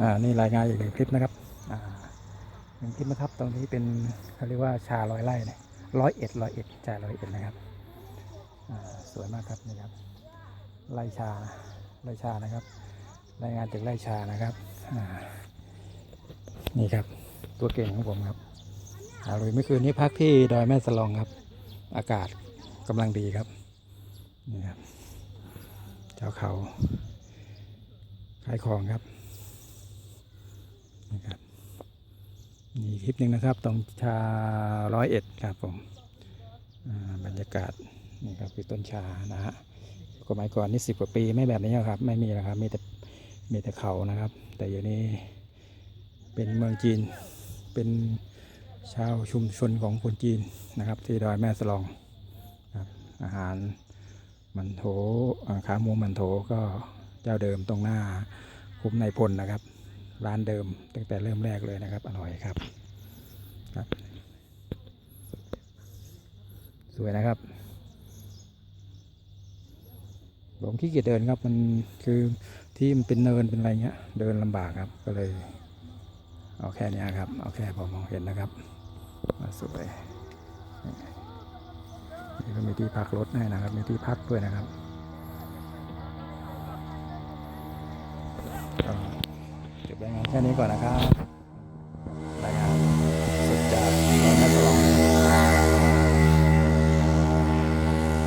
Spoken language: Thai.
อ่านี่รายงานอีกหนึ่งคลิปนะครับอ่าหนึ่งคลิปนะครับ ตรงนี้เป็นเขาเรียกว่าชาร้อยไร่นะร้อยเอ็ดร้อยเอ็ดชาร้อยเอ็ดนะครับอ่าสวยมากครับนี่ครับไร่ชาไร่ชานะครับ รายงานจากไร่ชานะครับอ่านี่ครับตัวเก่งของผมครับหาลุยเมื่อคืนนี้พักที่ดอยแม่สลองครับ อากาศกำลังดีครับนี่ครับเจ้าเขาขายของครับ นี่ครับนี่คลิปหนึ่งนะครับตรงชาร้อยเอ็ดครับผมบรรยากาศนี่ครับคือต้นชานะฮะสมัยก่อนนี่สิบกว่าปีไม่แบบนี้ครับ ไม่มีแล้วครับมีแต่มีแต่เขานะครับ แต่อยู่นี้เป็นเมืองจีนเป็นชาวชุมชนของคนจีนนะครับ ที่ดอยแม่สลองครับอาหารมันโถขาหมูมันโถก็เจ้าเดิมตรงหน้าคุ้มในายพลนะครับ ร้านเดิม ตั้งแต่เริ่มแรกเลยนะครับ อร่อยครับครับ สวยนะครับ ผมขี้เกียจเดินครับมันคือที่มันเป็นเนินเป็นอะไรเงี้ย เดินลำบากครับก็เลยเอาแค่นี้ครับเอาแค่พอมองเห็นนะครับมาสวยนี่ก็มีที่พักรถให้นะครับ มีที่พักด้วยนะครับ บรายงานแค่นี้ก่อนนะครับ